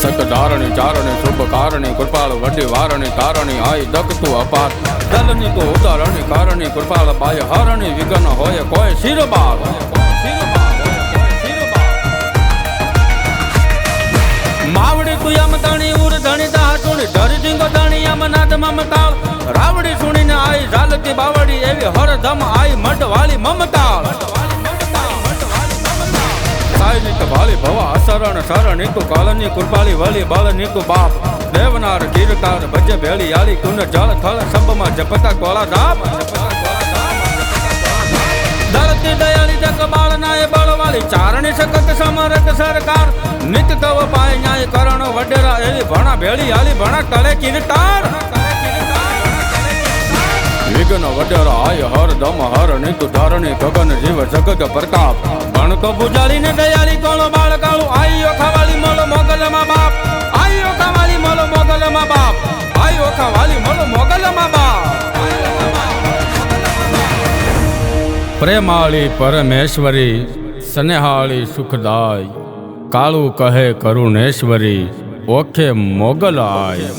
સતધારણી ચારણી શુભ કારણી કૃપાળ વડી વારણી, તારણી આય દકતું અપાર. દલની તો ઉદારણી, કારણી કૃપાળ બાય હરણી વિઘ્ન હોય કોઈ શિરબાળ. માવડી તું યમ તાણી, ઉર ધણી દા ટુણી ધરી ઢીંગો તાણી યમ નાદ મમતાળ રાવડી સુણીને આઈ ઝાલતી બાવડી એવી હરધમ આઈ મઢવાળી મમતાળ. અસરણ શરણ, નિકુ કાલની કૃપાલી વલી બળ નિકુ બાપ. દેવનાર કીર્તાર ભજ્ય ભેળી યાળી કુંડ જળ થળ સબમાં જપતા કોળા ધામ ધરતી દયાળી જગ બાળ નાય બળવાળી ચારણી સખત સમરક સરકાર. નિત તવ પાય ન્યાય કરણ વડેરા એવી ભણા ભેળી હાલી ભણા તળે કીર્તાર. વિઘ્ન વડેરો આય હર દમ હર નિત ધરણી ગગન જીવ જગત પ્રતાપ. ભણ તો બુજાડીને દયાળી કોણ બાળ પ્રેમાળી પરમેશ્વરી સ્નેહાળી સુખદાય કાળું કહે કરુણેશ્વરી ઓખે મોગલ આય